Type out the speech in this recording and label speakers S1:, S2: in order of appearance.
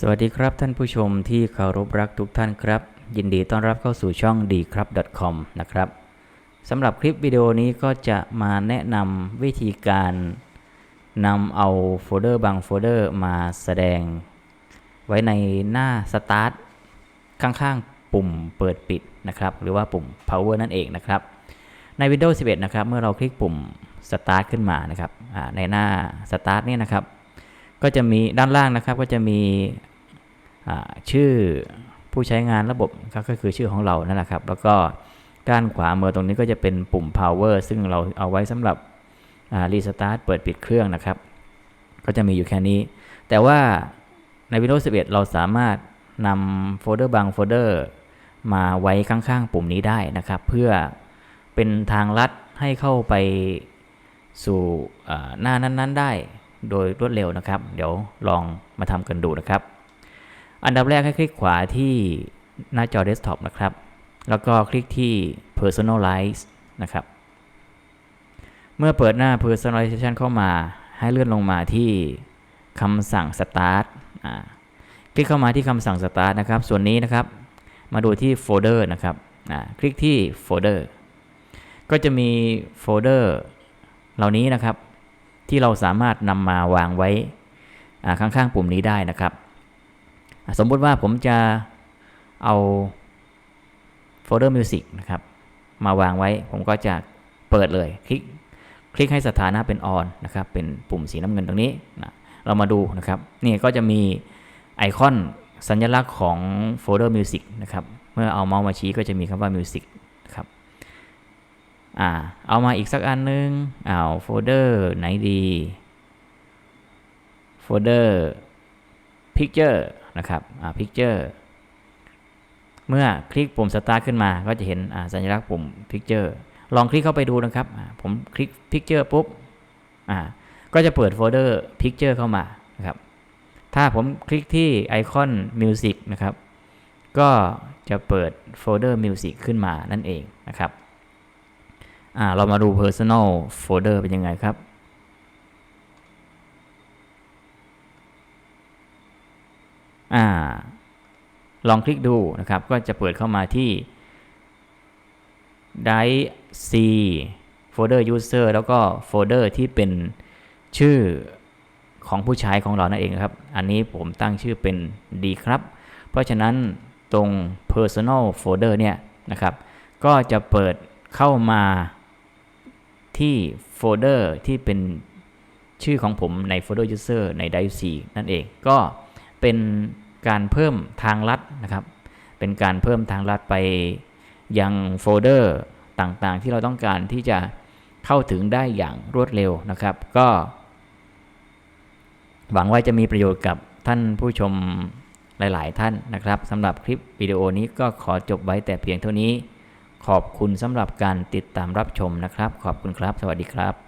S1: สวัสดีครับท่านผู้ชมที่เคารพรักทุกท่านครับ ยินดีต้อนรับเข้าสู่ช่องดีครับ .com นะครับสำหรับคลิปวิดีโอนี้ก็จะมาแนะนำวิธีการนำเอาโฟลเดอร์บางโฟลเดอร์มาแสดง ไว้ในหน้า Start ข้างๆ ปุ่มเปิดปิดนะครับ หรือว่าปุ่ม power นั่นเองนะครับ ใน Windows 11 นะครับ เมื่อเราคลิกปุ่ม Start ขึ้นมานะครับในหน้า Start เนี่ยนะครับ ก็จะมีด้านล่างนะครับก็จะมีชื่อผู้ใช้งานระบบก็คือชื่อของเรานั่นแหละครับ แล้วก็ด้านขวามือตรงนี้ก็จะเป็นปุ่ม power ซึ่งเราเอาไว้สำหรับรีสตาร์ทเปิดปิดเครื่องนะครับ ก็จะมีอยู่แค่นี้ แต่ว่าใน Windows 11 เราสามารถนำโฟลเดอร์บางโฟลเดอร์มาไว้ข้างๆ ปุ่มนี้ได้นะครับ เพื่อเป็นทางลัดให้เข้าไปสู่หน้านั้น ๆ ได้ โดยรวดเร็วนะครับ เดี๋ยวลองมาทำกันดูนะครับ อันดับแรกให้คลิกขวาที่หน้าจอเดสก์ท็อปนะครับ แล้วก็คลิกที่ personalize นะครับ เมื่อเปิดหน้า personalization เข้ามา ให้เลื่อนลงมาที่คำสั่ง start คลิกเข้ามาที่คำสั่ง start นะครับ ส่วนนี้นะครับ มาดูที่โฟลเดอร์นะครับ คลิกที่โฟลเดอร์ ก็จะมีโฟลเดอร์เหล่านี้นะครับ ที่เราสามารถนำมาวางไว้ข้างๆปุ่มนี้ได้นะครับ สมมุติว่าผมจะเอาโฟลเดอร์มิวสิกนะครับมาวางไว้ผมก็จะเปิดเลยคลิกคลิกให้สถานะเป็น on นะครับเป็นปุ่มสีน้ำเงินตรงนี้นะเรามาดูนะครับนี่ก็จะมีไอคอนสัญลักษณ์ของโฟลเดอร์มิวสิกนะครับเมื่อเอาเมาส์มาชี้ก็จะมีคำว่ามิวสิกครับ อ่าเอามาอีกสักอันนึงอ้าวโฟลเดอร์ไหนดีโฟลเดอร์ picture นะครับอ่า picture เมื่อคลิกปุ่ม start ขึ้นมาก็จะเห็นอ่าสัญลักษณ์ปุ่ม picture ลองคลิกเข้าไปดูนะครับ ผมคลิก picture ปุ๊บอ่าก็จะเปิดโฟลเดอร์ picture เข้ามานะครับ ถ้าผมคลิกที่ไอคอน music นะครับ ก็จะเปิดโฟลเดอร์ music ขึ้นมานั่นเองนะครับ อ่าเรามาดู personal folder เป็นยังไงครับ อ่า ลองคลิกดูนะครับ ก็จะเปิดเข้ามาที่ drive c folder user แล้วก็โฟลเดอร์ที่เป็นชื่อของผู้ใช้ของเรานั่นเองครับ อันนี้ผมตั้งชื่อเป็นดีครับ เพราะฉะนั้นตรง personal folder เนี่ยนะครับ ก็จะเปิดเข้ามา ที่โฟลเดอร์ที่เป็นชื่อของผมในโฟลเดอร์ user ใน drive c นั่นเองก็เป็นการเพิ่มทางลัดนะครับ เป็นการเพิ่มทางลัดไปยังโฟลเดอร์ต่างๆ ที่เราต้องการที่จะเข้าถึงได้อย่างรวดเร็วนะครับ ก็ หวังว่าจะมีประโยชน์กับท่านผู้ชมหลาย ๆ ท่านนะครับสำหรับคลิปวิดีโอนี้ก็ขอจบไว้แต่เพียงเท่านี้ ขอบคุณสำหรับการติดตามรับชมนะครับ ขอบคุณครับ สวัสดีครับ